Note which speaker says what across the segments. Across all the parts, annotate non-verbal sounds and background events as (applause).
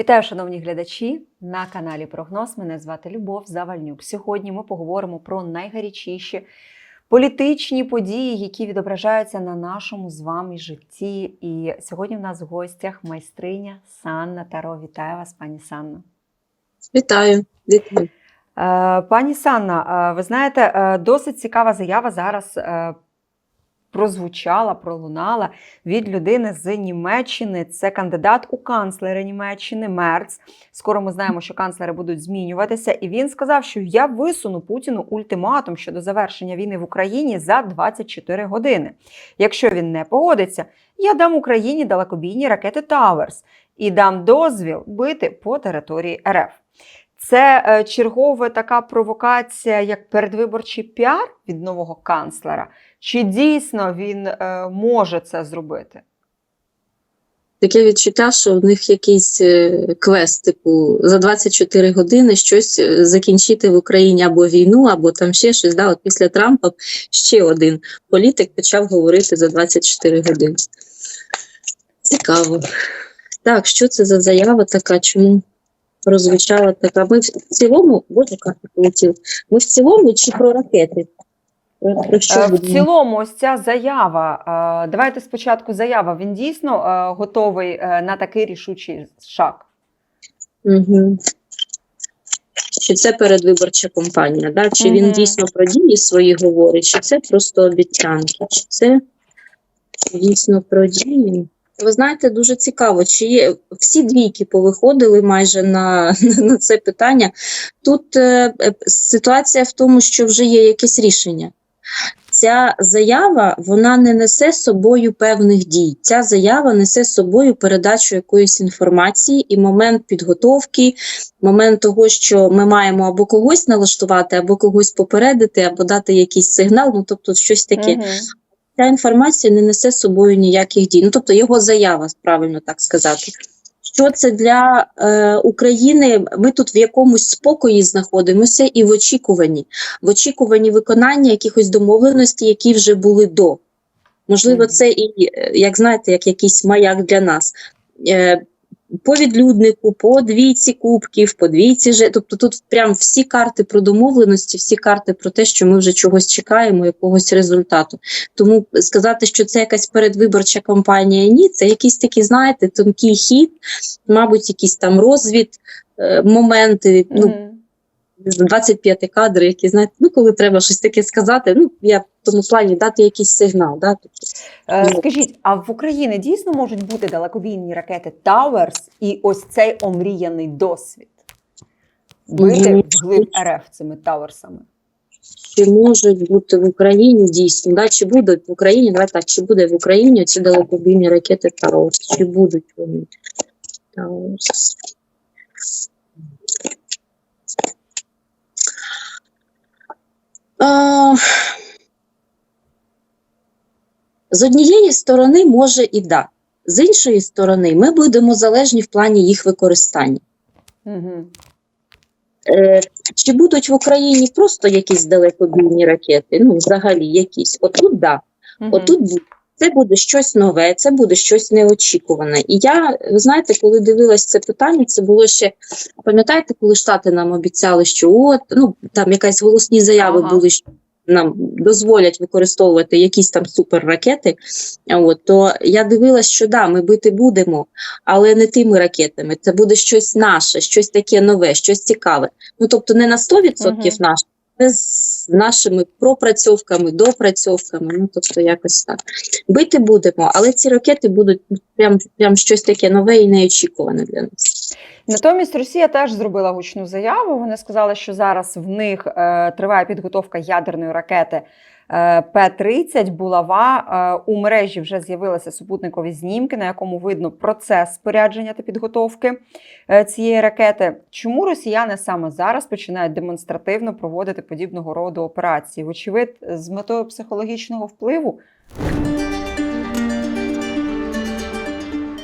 Speaker 1: Вітаю, шановні глядачі на каналі Прогноз. Мене звати Любов Завальнюк. Сьогодні ми поговоримо про найгарячіші політичні події, які відображаються на нашому з вами житті. І сьогодні в нас в гостях майстриня Санна Таро. Вітаю вас, пані Санна.
Speaker 2: Вітаю, вітаю.
Speaker 1: Е, Пані Санна, е, ви знаєте, е, досить цікава заява зараз прозвучала, пролунала від людини з Німеччини. Це кандидат у канцлери Німеччини Мерц. Скоро ми знаємо, що канцлери будуть змінюватися. І він сказав, що я висуну Путіну ультиматум щодо завершення війни в Україні за 24 години. Якщо він не погодиться, я дам Україні далекобійні ракети Таверс і дам дозвіл бити по території РФ. Це е, чергова така провокація, як передвиборчий піар від нового канцлера. Чи дійсно він е, може це зробити?
Speaker 2: Таке відчуття, що в них якийсь е, квест, типу, за 24 години щось закінчити в Україні або війну, або там ще щось. Да? От після Трампа ще один політик почав говорити за 24 години. Цікаво. Так, що це за заява така? Чому прозвучала така? Ми в цілому, боже, карта полетів. Ми в цілому чи про ракети? Про, про що
Speaker 1: Е, В
Speaker 2: будемо?
Speaker 1: цілому, ось ця заява. е, Давайте спочатку заява. Він дійсно е, готовий е, на такий рішучий шаг.
Speaker 2: Угу. Чи це передвиборча кампанія, да? чи він
Speaker 1: Мгм.
Speaker 2: дійсно про дії свої говорить, чи це просто обіцянки, чи це дійсно про дії? Ви знаєте, дуже цікаво, чи є всі двійки повиходили майже на, (laughs) на це питання. Тут е, ситуація в тому, що вже є якесь рішення. Ця заява вона не несе з собою певних дій. Ця заява несе з собою передачу якоїсь інформації і момент підготовки, момент того, що ми маємо або когось налаштувати, або когось попередити, або дати якийсь сигнал. Ну тобто, щось таке.
Speaker 1: Мгм.
Speaker 2: Ця інформація не несе з собою ніяких дій. Ну тобто його заява, правильно так сказати. Що це для е, України? Ми тут в якомусь спокої знаходимося і в очікуванні, в очікуванні виконання якихось домовленостей, які вже були до. Можливо, це і, е, як знаєте, як якийсь маяк для нас. Е, по відлюднику, по двійці кубків, по двійці же. Тобто тут прям всі карти про домовленості, всі карти про те, що ми вже чогось чекаємо, якогось результату. Тому сказати, що це якась передвиборча кампанія, ні, це якийсь такий, знаєте, тонкий хід, мабуть, якісь там розвід, е, моменти. Ну. 25 кадри, які знаєте, ну коли треба щось таке сказати, ну я в тому плані дати якийсь сигнал. Да? Тобто,
Speaker 1: Е,
Speaker 2: Ну.
Speaker 1: Скажіть, а в Україні дійсно можуть бути далекобійні ракети Таверс і ось цей омріяний досвід? Бити вглиб РФ цими Таверсами?
Speaker 2: чи можуть бути в Україні дійсно, да? чи будуть в Україні, давай так, чи буде в Україні ці далекобійні ракети Таурус, чи будуть вони Таурус. З однієї сторони, може і да. З іншої сторони, ми будемо залежні в плані їх використання.
Speaker 1: Угу.
Speaker 2: Е, чи будуть в Україні просто якісь далекобійні ракети? Ну, взагалі, якісь. Отут да. Отут буде. Це буде щось нове, це буде щось неочікуване. І я, ви знаєте, коли дивилась це питання, це було ще. Пам'ятаєте, коли Штати нам обіцяли, що от ну там якась голосні заяви
Speaker 1: Ага.
Speaker 2: були, що нам дозволять використовувати якісь там суперракети. От то я дивилась, що да, ми бити будемо, але не тими ракетами. Це буде щось наше, щось таке нове, щось цікаве. Ну тобто не на 100%
Speaker 1: Мгм.
Speaker 2: наше, з нашими пропрацьовками, допрацьовками. Ну тобто якось так. Бити будемо, але ці ракети будуть прям, прям щось таке нове і неочікуване для нас.
Speaker 1: Натомість Росія теж зробила гучну заяву. Вони сказали, що зараз в них е, триває підготовка ядерної ракети П-30 Булава. Е, у мережі вже з'явилися супутникові знімки, на якому видно процес спорядження та підготовки е, цієї ракети. Чому росіяни саме зараз починають демонстративно проводити подібного роду операції? Вочевидь, з метою психологічного впливу.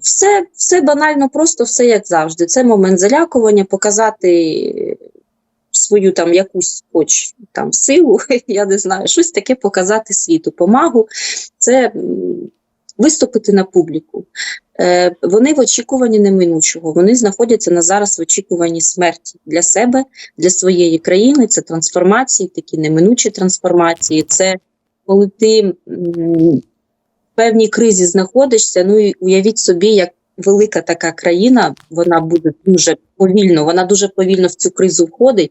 Speaker 2: Все, все банально, просто все як завжди. Це момент залякування, показати свою там якусь хоч там силу, (laughs) я не знаю, щось таке показати світу, помагу. Це виступити на публіку. Е, вони в очікуванні неминучого. Вони знаходяться на зараз в очікуванні смерті для себе, для своєї країни. Це трансформації, такі неминучі трансформації. Це коли ти певній кризі знаходишся. Ну і уявіть собі, як велика така країна, вона буде дуже повільно, вона дуже повільно в цю кризу входить,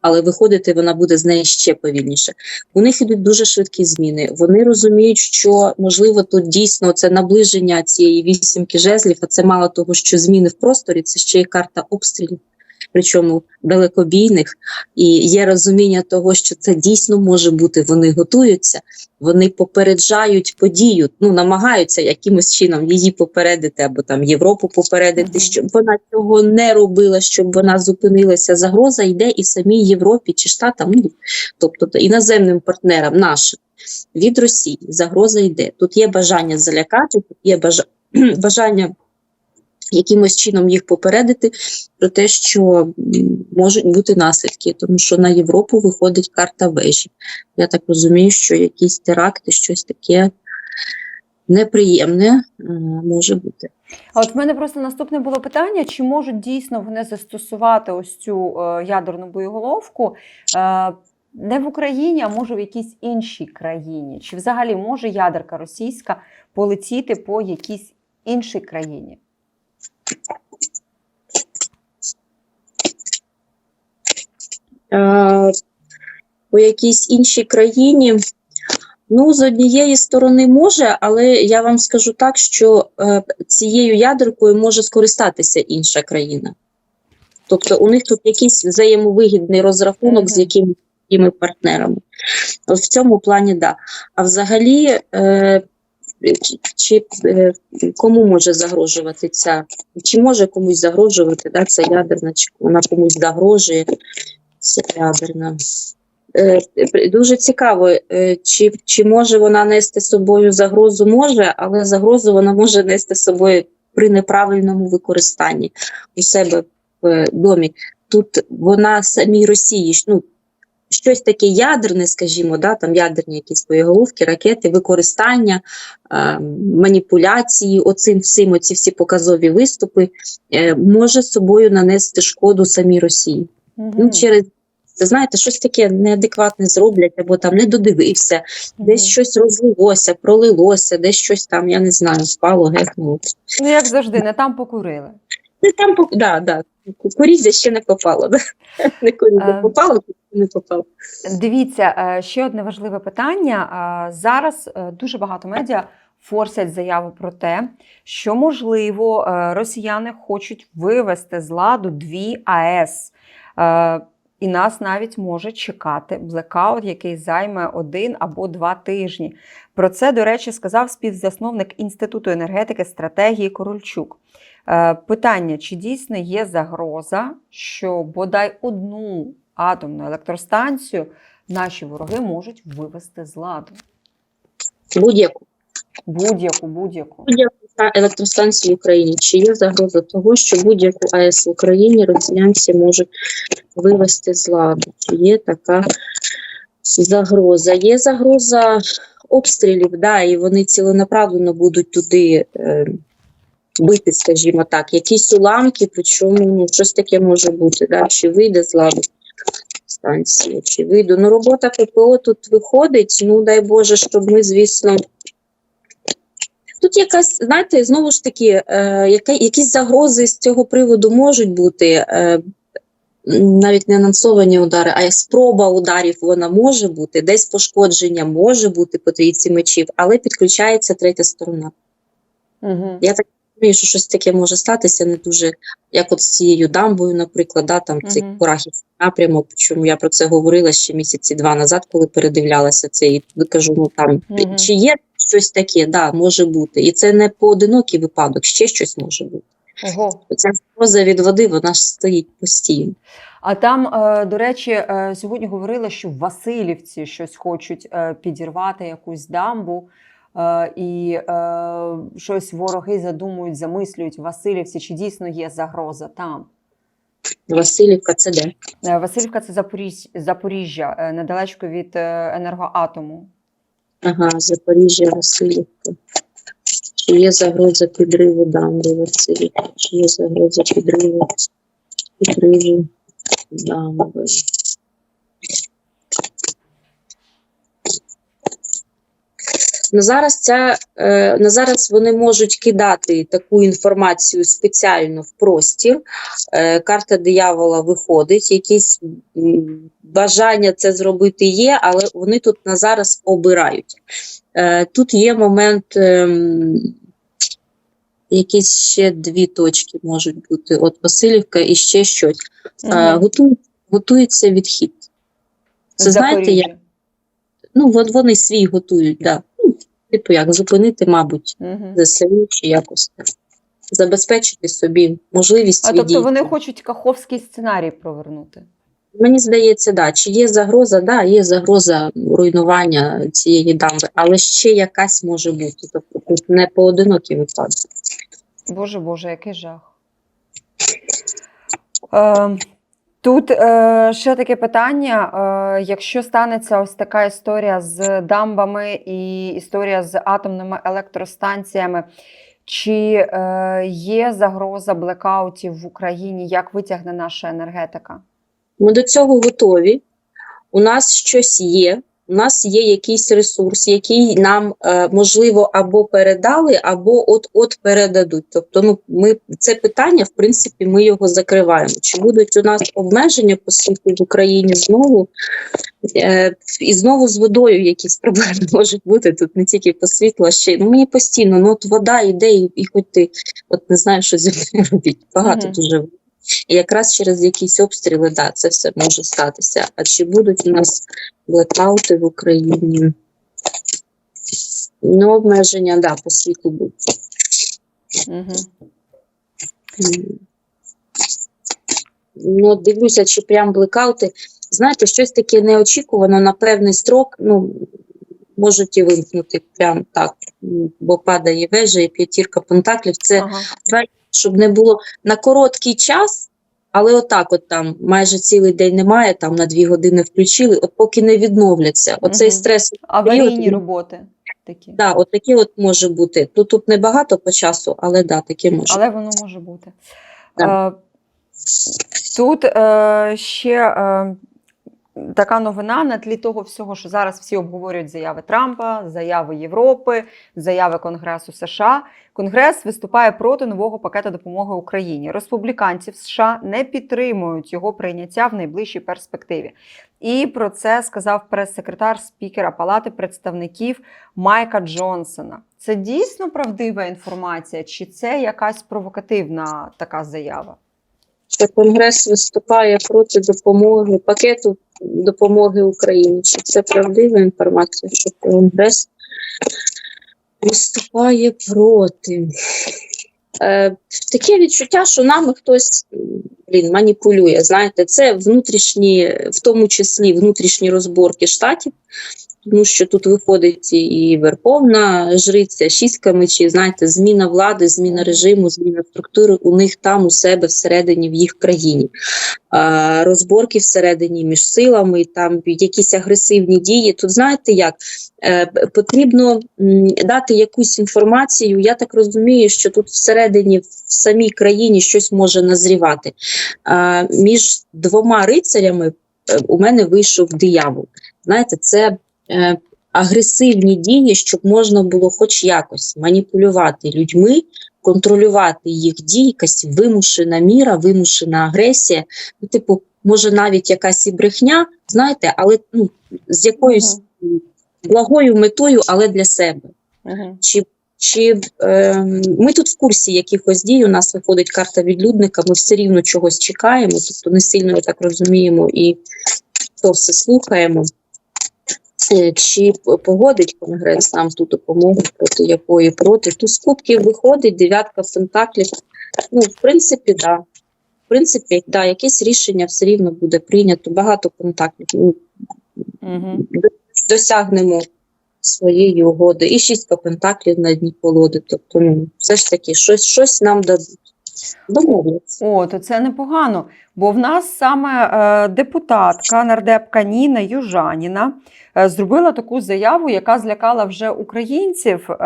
Speaker 2: але виходити вона буде з неї ще повільніше. У них ідуть дуже швидкі зміни. Вони розуміють, що можливо тут дійсно це наближення цієї вісімки жезлів, а це мало того, що зміни в просторі, це ще й карта обстрілів. Причому далекобійних, і є розуміння того, що це дійсно може бути. Вони готуються, вони попереджають подію, ну намагаються якимось чином її попередити, або там Європу попередити, щоб вона цього не робила, щоб вона зупинилася. Загроза йде і самій Європі чи Штатам, ну тобто то іноземним партнерам нашим від Росії. Загроза йде. Тут є бажання залякати, тут є (clears throat) бажання якимось чином їх попередити про те, що можуть бути наслідки, тому що на Європу виходить карта вежі. Я так розумію, що якісь теракти, щось таке неприємне е, може бути.
Speaker 1: А от в мене просто наступне було питання: чи можуть дійсно вони застосувати ось цю е, ядерну боєголовку е, не в Україні, а може в якійсь іншій країні? Чи взагалі може ядерка російська полетіти по якійсь іншій країні?
Speaker 2: Е, у якійсь іншій країні. Ну, з однієї сторони може, але я вам скажу так, що е, цією ядеркою може скористатися інша країна. Тобто у них тут якийсь взаємовигідний розрахунок з якими, якими партнерами. От в цьому плані да. А взагалі, е, чи, е, кому може загрожувати ця, чи може комусь загрожувати да, ця ядерна, чи вона комусь загрожує, ця ядерна. Е, Дуже цікаво, е, чи, чи може вона нести з собою загрозу, може, але загрозу вона може нести з собою при неправильному використанні у себе в домі. Тут вона самій Росії, ну, щось таке ядерне, скажімо, да, там ядерні якісь боєголовки, ракети, використання, е, маніпуляції, оцим всім, оці всі показові виступи, е, може собою нанести шкоду самій Росії. Ну, через це знаєте, щось таке неадекватне зроблять, або там не додивився, десь щось розлилося, пролилося, десь щось там, я не знаю, впало, гехнуло.
Speaker 1: Ну, як завжди, не там покурили.
Speaker 2: Ну там да, да. Курізя ще не попало. Да? Не курізя
Speaker 1: Е.
Speaker 2: попало, не попало.
Speaker 1: Дивіться, е, ще одне важливе питання. Е, Зараз е, дуже багато медіа форсять заяву про те, що можливо е, росіяни хочуть вивести з ладу дві АЕС. Е, І нас навіть може чекати блекаут, який займе один або два тижні. Про це, до речі, сказав співзасновник Інституту енергетики стратегії Корольчук. Е, Питання: чи дійсно є загроза, що бодай одну атомну електростанцію наші вороги можуть вивести з ладу?
Speaker 2: Будь-яку
Speaker 1: Будь-яку, будь-яку.
Speaker 2: будь-яку електростанцію в Україні. Чи є загроза того, що будь-яку АЕС в Україні росіянці можуть вивести з ладу? Чи є така загроза? Є загроза обстрілів, да, і вони ціленаправленно будуть туди. Е, Бити, скажімо так, якісь уламки, причому ну, щось таке може бути, да, чи вийде з ладу станція, чи вийде. Ну, робота ППО тут виходить, ну дай Боже, щоб ми, звісно, Тут якась, знаєте, знову ж таки, е, яка, якісь загрози з цього приводу можуть бути. Е, навіть не анонсовані удари, а спроба ударів вона може бути, десь пошкодження може бути по трійці мечів, але підключається третя сторона.
Speaker 1: Угу.
Speaker 2: Я так розумію, що щось таке може статися не дуже, як от з цією дамбою, наприклад, да, там цей
Speaker 1: Мгм.
Speaker 2: Курахівський напрямок. Чому я про це говорила ще місяці два назад, коли передивлялася це, і кажу, ну там
Speaker 1: Мгм.
Speaker 2: чи є щось таке, да, може бути. І це не поодинокий випадок, ще щось може бути.
Speaker 1: Ого.
Speaker 2: Ця загроза від води вона ж стоїть постійно.
Speaker 1: А там, е, до речі, е, сьогодні говорили, що в Васильівці щось хочуть е, підірвати якусь дамбу. Е, І е, щось вороги задумують, замислюють в Васильівці, чи дійсно є загроза там.
Speaker 2: Васильівка це де?
Speaker 1: Е, Васильівка це Запоріж... Запоріжжя, е, недалечко від енергоатому.
Speaker 2: Ага, Запоріжжя, Васильівка. Чи є загроза підриву дамби Васильівка? Чи є загроза підриву підриву дамби? На зараз ця е, на зараз вони можуть кидати таку інформацію спеціально в простір. Е, карта диявола виходить, якісь бажання це зробити є, але вони тут на зараз обирають. Е, тут є момент, ем, якісь ще дві точки можуть бути. От Васильівка і ще щось. Е,
Speaker 1: Мгм.
Speaker 2: готують, готується відхід. Це знаєте, як ну от вони свій готують, да. Типу як зупинити, мабуть,
Speaker 1: Мгм.
Speaker 2: ЗСУ чи якось. Забезпечити собі можливість
Speaker 1: А тобто вони хочуть каховський сценарій провернути.
Speaker 2: Мені здається, да. Чи є загроза? Да, є загроза руйнування цієї дамби, але ще якась може бути. Тобто тут не поодинокі випадки.
Speaker 1: Боже Боже, який жах. Е, тут е, ще таке питання: е, якщо станеться ось така історія з дамбами і історія з атомними електростанціями, чи е, є загроза блекаутів в Україні? Як витягне наша енергетика?
Speaker 2: Ми до цього готові. У нас щось є. У нас є якийсь ресурс, який нам е, можливо або передали, або от-от передадуть. Тобто, ну ми це питання, в принципі, ми його закриваємо. Чи будуть у нас обмеження по світу в Україні знову? Е, і знову з водою якісь проблеми (laughs) можуть бути тут не тільки по світлу, а ще ну мені постійно. Ну от вода йде, і, і хоч ти от не знаю, що зі мною робити. Багато
Speaker 1: Мгм.
Speaker 2: дуже і якраз через якісь обстріли, да, це все може статися. А чи будуть у нас блекаути в Україні? Ну, обмеження, да, по світу будуть.
Speaker 1: Угу.
Speaker 2: Ну, дивлюся, чи прям блекаути. Знаєте, щось таке неочікувано на певний строк, ну, можуть і вимкнути прям так, бо падає вежа і п'ятірка пентаклів. Це
Speaker 1: Ага.
Speaker 2: Щоб не було на короткий час, але отак, от там майже цілий день немає, там на дві години включили, от поки не відновляться. Оцей
Speaker 1: Мгм.
Speaker 2: стрес,
Speaker 1: Аварійні роботи такі.
Speaker 2: да, от таке от може бути. Тут тут небагато по часу, але да, таке може.
Speaker 1: Але воно може бути.
Speaker 2: Так.
Speaker 1: Е, тут е, ще е, така новина на тлі того всього, що зараз всі обговорюють заяви Трампа, заяви Європи, заяви Конгресу США. Конгрес виступає проти нового пакету допомоги Україні. Республіканці в США не підтримують його прийняття в найближчій перспективі. І про це сказав прес-секретар спікера Палати представників Майка Джонсона. Це дійсно правдива інформація, чи це якась провокативна така заява?
Speaker 2: Що Конгрес виступає проти допомоги, пакету допомоги Україні. Чи це правдива інформація, що Конгрес виступає проти? Е, таке відчуття, що нами хтось блін, маніпулює. Знаєте, це внутрішні, в тому числі внутрішні розборки штатів, тому що тут виходить і Верховна Жриця, шістка мечів, знаєте, зміна влади, зміна режиму, зміна структури у них там у себе всередині в їх країні. А, розборки всередині між силами, там якісь агресивні дії. Тут знаєте як? Е, потрібно дати якусь інформацію. Я так розумію, що тут всередині в самій країні щось може назрівати. А, між двома рицарями е, у мене вийшов диявол. Знаєте, це агресивні дії, щоб можна було хоч якось маніпулювати людьми, контролювати їх дії, якась вимушена міра, вимушена агресія. Ну, типу, може навіть якась і брехня, знаєте, але ну, з якоюсь благою метою, але для себе.
Speaker 1: Угу.
Speaker 2: Чи, чи е, ми тут в курсі якихось дій, у нас виходить карта відлюдника, ми все рівно чогось чекаємо, тобто не сильно так розуміємо і то все слухаємо. Е, Чи погодить Конгрес нам ту допомогу, проти якої проти? Тут з кубків виходить, дев'ятка пентаклів. Ну, в принципі, да. В принципі, да, якесь рішення все рівно буде прийнято. Багато контактів.
Speaker 1: Угу.
Speaker 2: досягнемо своєї угоди. І шість пентаклів на дні колоди. Тобто, ну, все ж таки, щось, щось нам дадуть.
Speaker 1: О, то це непогано. Бо в нас саме е, депутатка, нардепка Ніна Южаніна е, зробила таку заяву, яка злякала вже українців. Е,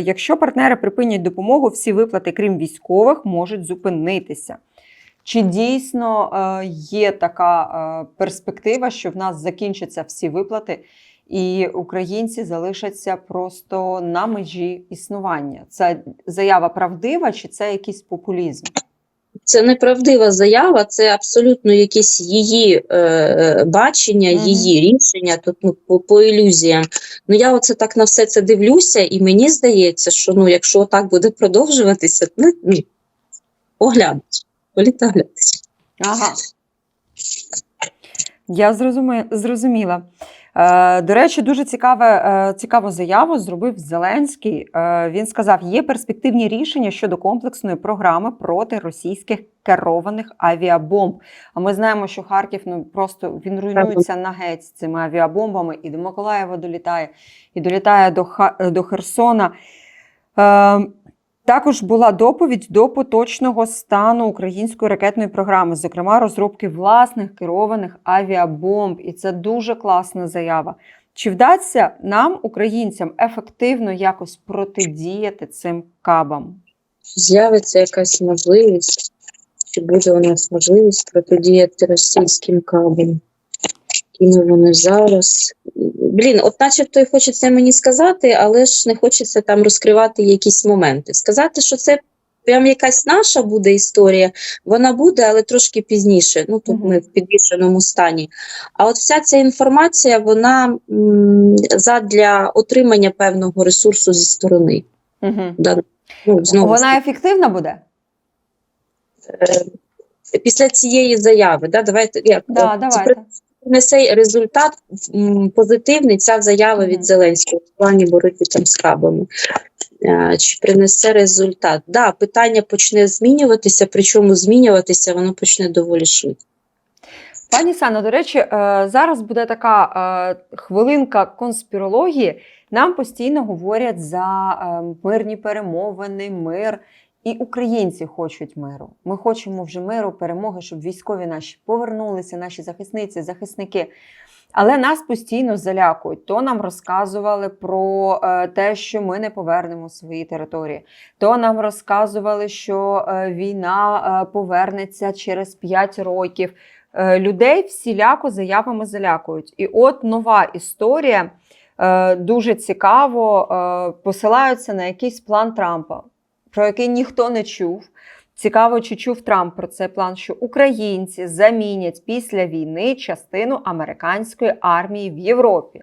Speaker 1: якщо партнери припинять допомогу, всі виплати, крім військових, можуть зупинитися. Чи дійсно є така перспектива, що в нас закінчаться всі виплати, і українці залишаться просто на межі існування? Це заява правдива, чи це якийсь популізм?
Speaker 2: Це неправдива заява, це абсолютно якесь її е, бачення,
Speaker 1: Мгм.
Speaker 2: її рішення, тут ну, по, по ілюзіям. Ну я оце так на все це дивлюся, і мені здається, що ну, якщо так буде продовжуватися, ну, ні. оглянуть. Політа.
Speaker 1: Ага. Я зрозуми... зрозуміла. Е, до речі, дуже цікаве, е, цікаву заяву зробив Зеленський. Е, він сказав: є перспективні рішення щодо комплексної програми проти російських керованих авіабомб. А ми знаємо, що Харків ну просто він руйнується на геть з цими авіабомбами, і до Миколаєва долітає, і долітає до, Ха... до Херсона. Також була доповідь до поточного стану української ракетної програми, зокрема розробки власних керованих авіабомб. І це дуже класна заява. Чи вдасться нам, українцям, ефективно якось протидіяти цим кабам?
Speaker 2: З'явиться якась можливість, чи буде у нас можливість протидіяти російським кабелям, якими вони зараз. Блін, от начебто і хочеться мені сказати, але ж не хочеться там розкривати якісь моменти. Сказати, що це прям якась наша буде історія, вона буде, але трошки пізніше. Ну тут ми в підвішеному стані. А от вся ця інформація, вона м, задля отримання певного ресурсу зі сторони.
Speaker 1: Угу.
Speaker 2: Да, ну, знову
Speaker 1: Вона ефективна буде?
Speaker 2: е, після цієї заяви, да, давайте як
Speaker 1: Да,
Speaker 2: е,
Speaker 1: давайте.
Speaker 2: Принесе результат позитивний ця заява від Зеленського в плані боротьби там з кабами. Е, Чи принесе результат? Да, питання почне змінюватися, причому змінюватися воно почне доволі швидко.
Speaker 1: Пані Сано, до речі, е, зараз буде така е, хвилинка конспірології. Нам постійно говорять за мирні перемовини, мир. І українці хочуть миру. Ми хочемо вже миру, перемоги, щоб військові наші повернулися, наші захисниці, захисники. Але нас постійно залякують. То нам розказували про е, те, що ми не повернемо свої території. То нам розказували, що е, війна е, повернеться через 5 років. Людей всіляко заявами залякують. І от нова історія дуже цікаво посилаються на якийсь план Трампа, про який ніхто не чув. Цікаво, чи чув Трамп про цей план, що українці замінять після війни частину американської армії в Європі.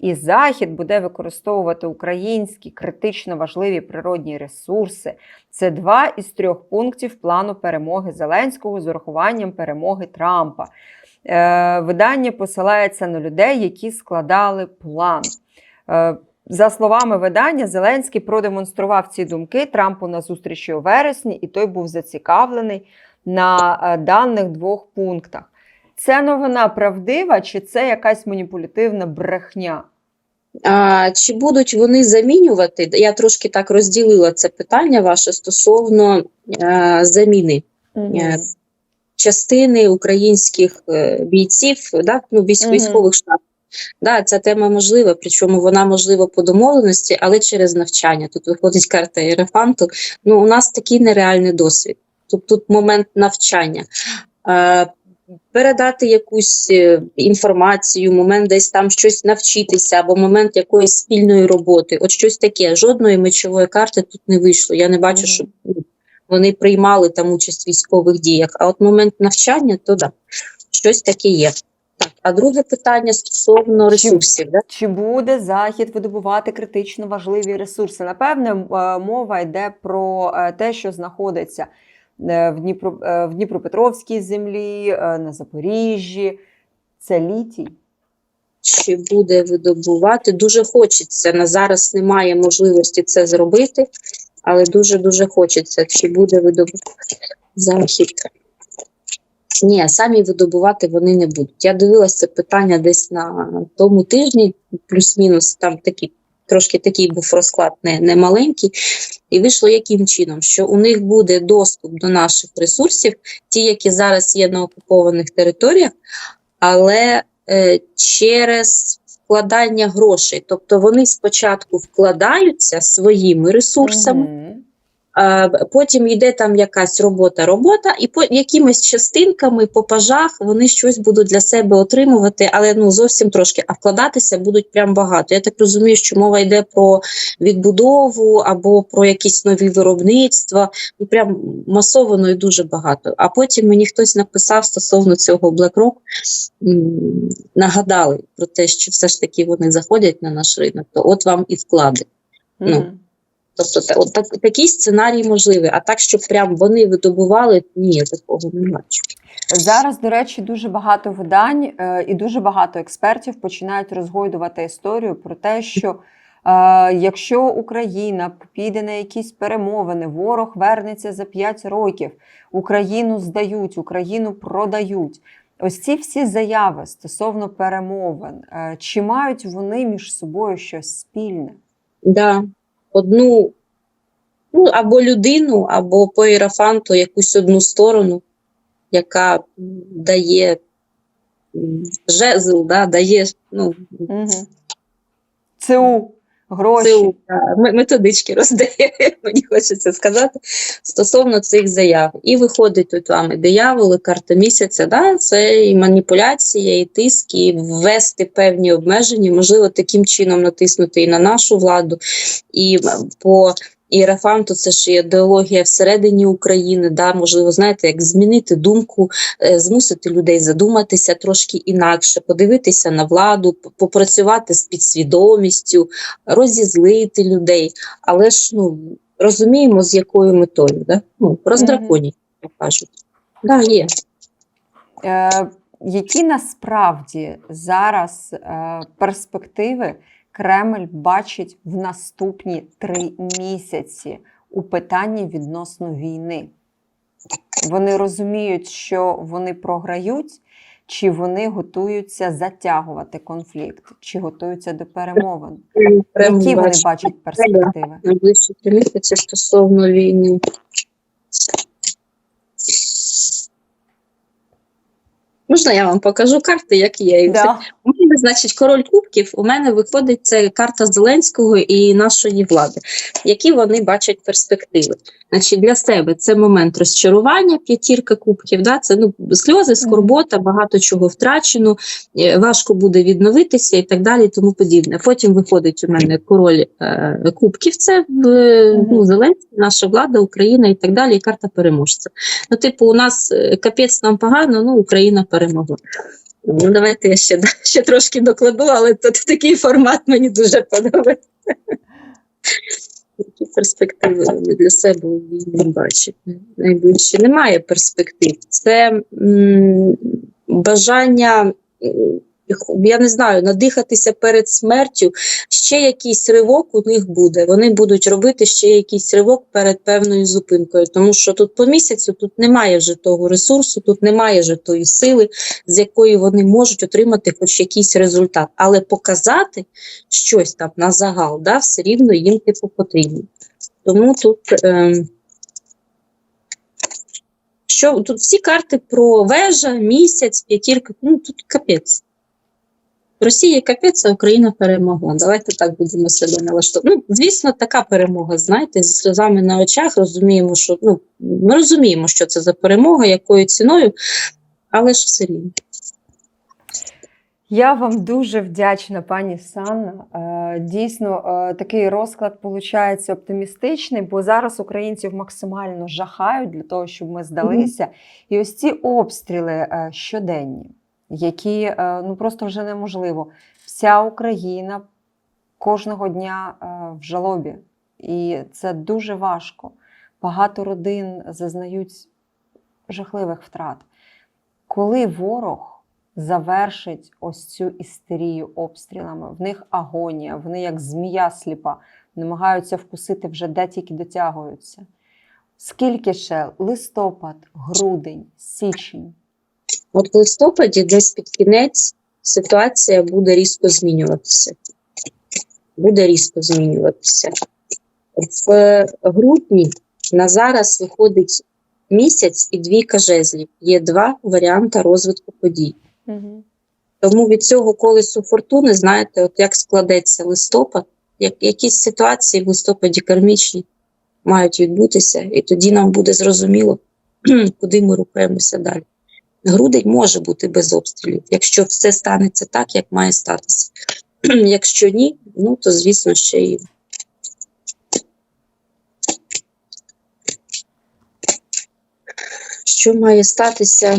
Speaker 1: І Захід буде використовувати українські критично важливі природні ресурси. Це два із трьох пунктів плану перемоги Зеленського з урахуванням перемоги Трампа. Е, видання посилається на людей, які складали план. Е, за словами видання, Зеленський продемонстрував ці думки Трампу на зустрічі у вересні, і той був зацікавлений на е, даних двох пунктах. Це новина правдива, чи це якась маніпулятивна брехня?
Speaker 2: А, чи будуть вони замінювати? Я трошки так розділила це питання ваше стосовно е, заміни. Е, частини українських бійців, да, ну, військ,
Speaker 1: Мгм.
Speaker 2: військових штабів. Да, ця тема можлива, причому вона можлива по домовленості, але через навчання. Тут виходить карта Єрефанту. Ну, у нас такий нереальний досвід. Тут, тут момент навчання. Е, передати якусь е, інформацію, момент десь там щось навчитися, або момент якоїсь спільної роботи. От щось таке. Жодної мечової карти тут не вийшло. Я не бачу,
Speaker 1: Мгм.
Speaker 2: що ну, вони приймали там участь в військових діях. А от момент навчання, то да, щось таке є. Так, а друге питання стосовно ресурсів. Да?
Speaker 1: Чи буде Захід видобувати критично важливі ресурси? Напевне, е, мова йде про е, те, що знаходиться е, в, Дніпро, в Дніпропетровській землі, на Запоріжжі. Це літій.
Speaker 2: Чи буде видобувати? Дуже хочеться. На зараз немає можливості це зробити, але дуже-дуже хочеться. Чи буде видобувати захід? Ні, самі видобувати вони не будуть. Я дивилася це питання десь на тому тижні, плюс-мінус, там такий, трошки такий був розклад не, не маленький. І вийшло яким чином, що у них буде доступ до наших ресурсів, ті, які зараз є на окупованих територіях, але е, через вкладання грошей. Тобто вони спочатку вкладаються своїми ресурсами,
Speaker 1: Мгм.
Speaker 2: а потім йде там якась робота, робота, і по якимись частинками по пажах вони щось будуть для себе отримувати, але ну зовсім трошки, а вкладатися будуть прям багато. Я так розумію, що мова йде про відбудову або про якісь нові виробництва, і прям масовано і дуже багато. А потім мені хтось написав стосовно цього BlackRock, нагадали про те, що все ж таки вони заходять на наш ринок, то от вам і вклади. Ну,
Speaker 1: Мгм.
Speaker 2: Тобто от так, такий сценарій можливий, а так, щоб прям вони видобували, ні, такого не бачу.
Speaker 1: Зараз, до речі, дуже багато видань е, і дуже багато експертів починають розгойдувати історію про те, що е, якщо Україна піде на якісь перемовини, ворог вернеться за 5 років, Україну здають, Україну продають. Ось ці всі заяви стосовно перемовин, е, чи мають вони між собою щось спільне?
Speaker 2: Да, одну ну, або людину, або по ірафанту якусь одну сторону, яка дає жезл, да, дає ну,
Speaker 1: Угу. ЦУ, гроші.
Speaker 2: Це методички (laughs) роздає, мені хочеться сказати, стосовно цих заяв. І виходить тут вами дияволи, карта місяця, да, це і маніпуляція, і тиск, і ввести певні обмеження, можливо, таким чином натиснути і на нашу владу, і м, по Іерафанту це ж ідеологія всередині України, да, можливо, знаєте, як змінити думку, е, змусити людей задуматися трошки інакше, подивитися на владу, попрацювати з підсвідомістю, розізлити людей, але ж ну розуміємо, з якою метою, да? ну, роздраконіть, як кажуть. Да, є.
Speaker 1: Е, які насправді зараз е, перспективи Кремль бачить в наступні три місяці у питанні відносно війни? Вони розуміють, що вони програють, чи вони готуються затягувати конфлікт, чи готуються до перемовин?
Speaker 2: Прямо
Speaker 1: Які вони бачать перспективи?
Speaker 2: найближчі три місяці стосовно війни. Можна я вам покажу карти, як є.
Speaker 1: Да.
Speaker 2: У мене, значить, король кубків. У мене виходить це карта Зеленського і нашої влади, які вони бачать перспективи. Значить, для себе це момент розчарування, п'ятірка кубків. Да? Це ну, сльози, скорбота, багато чого втрачено, е, важко буде відновитися і так далі, і тому подібне. Потім виходить у мене король е, кубків. Це в, е, ну, Зеленський, наша влада, Україна і так далі. І карта переможця. Ну, типу, у нас е, капець нам погано, ну Україна перемогла. Ну, давайте я ще, (laughs) ще трошки докладу, але тут такий формат мені дуже подобається. Які перспективи для себе не бачить. Найближче немає перспектив. Це м, бажання, я не знаю, надихатися перед смертю. Ще якийсь ривок у них буде. Вони будуть робити ще якийсь ривок перед певною зупинкою. Тому що тут по місяцю тут немає вже того ресурсу, тут немає вже тої сили, з якої вони можуть отримати хоч якийсь результат. Але показати щось там на загал, да, все рівно їм типу потрібно. Тому тут, е, що, тут всі карти про вежа, місяць, п'ятірка, ну тут капець. Росія капець, а Україна перемогла. Давайте так будемо себе налаштовувати. Ну, звісно, така перемога, знаєте, зі сльозами на очах розуміємо, що ну, ми розуміємо, що це за перемога, якою ціною, але ж все рівно.
Speaker 1: Я вам дуже вдячна, пані Санна. Е, Дійсно, е, такий розклад виходить оптимістичний, бо зараз українців максимально жахають для того, щоб ми здалися. І ось ці обстріли е, щоденні, які е, ну просто вже неможливо. Вся Україна кожного дня е, в жалобі, і це дуже важко. Багато родин зазнають жахливих втрат. Коли ворог завершить ось цю істерію обстрілами. В них агонія, вони як змія сліпа, намагаються вкусити вже де тільки дотягуються. Скільки ще? Листопад, грудень, січень.
Speaker 2: От в листопаді, десь під кінець, ситуація буде різко змінюватися. Буде різко змінюватися. В грудні на зараз виходить місяць і двійка жезлів. Є два варіанти розвитку подій.
Speaker 1: Угу.
Speaker 2: Тому від цього колесу фортуни, знаєте, от як складеться листопад, як якісь ситуації в листопаді кармічні мають відбутися, і тоді нам буде зрозуміло, (clears throat) куди ми рухаємося далі. Грудень може бути без обстрілів, якщо все станеться так, як має статися. (clears throat) Якщо ні, ну то звісно ще і. Що має статися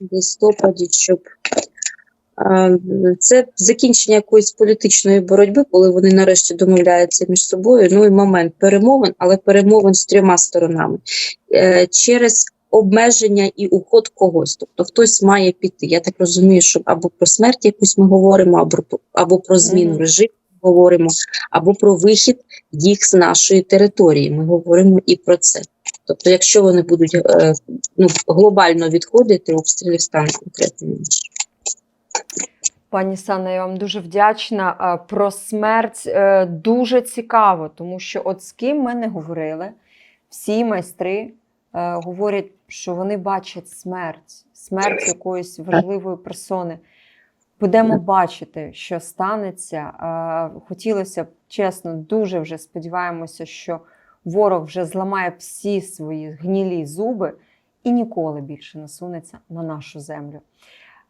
Speaker 2: в листопаді, щоб це закінчення якоїсь політичної боротьби, коли вони нарешті домовляються між собою. Ну і момент перемовин, але перемовин з трьома сторонами Е, через обмеження і уход когось. Тобто хтось має піти. Я так розумію, що або про смерть якусь ми говоримо, або, або про зміну режиму говоримо, або про вихід їх з нашої території. Ми говоримо і про це. Тобто, якщо вони будуть е, ну, глобально відходити, обстрілів стане конкретно менше.
Speaker 1: Пані Санна, я вам дуже вдячна. Про смерть е, дуже цікаво, тому що от з ким ми не говорили, всі майстри е, говорять, що вони бачать смерть, смерть якоїсь важливої персони. Будемо бачити, що станеться. Хотілося б, чесно, дуже вже сподіваємося, що ворог вже зламає всі свої гнілі зуби і ніколи більше не сунеться на нашу землю.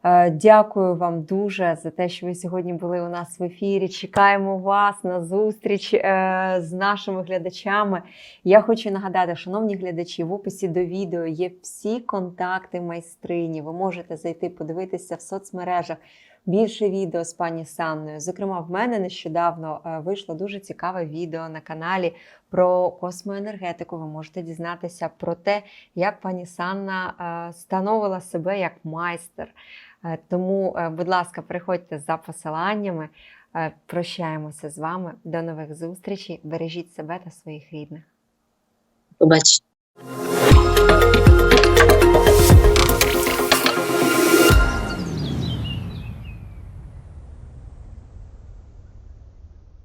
Speaker 1: Е, Дякую вам дуже за те, що ви сьогодні були у нас в ефірі. Чекаємо вас на зустріч е, з нашими глядачами. Я хочу нагадати, шановні глядачі, в описі до відео є всі контакти майстрині. Ви можете зайти подивитися в соцмережах більше відео з пані Санною. Зокрема, в мене нещодавно е, вийшло дуже цікаве відео на каналі про космоенергетику. Ви можете дізнатися про те, як пані Санна становила себе як майстер. Е, Тому, е, будь ласка, приходьте за посиланнями. Е, Прощаємося з вами. До нових зустрічей. Бережіть себе та своїх рідних.
Speaker 2: Побачите.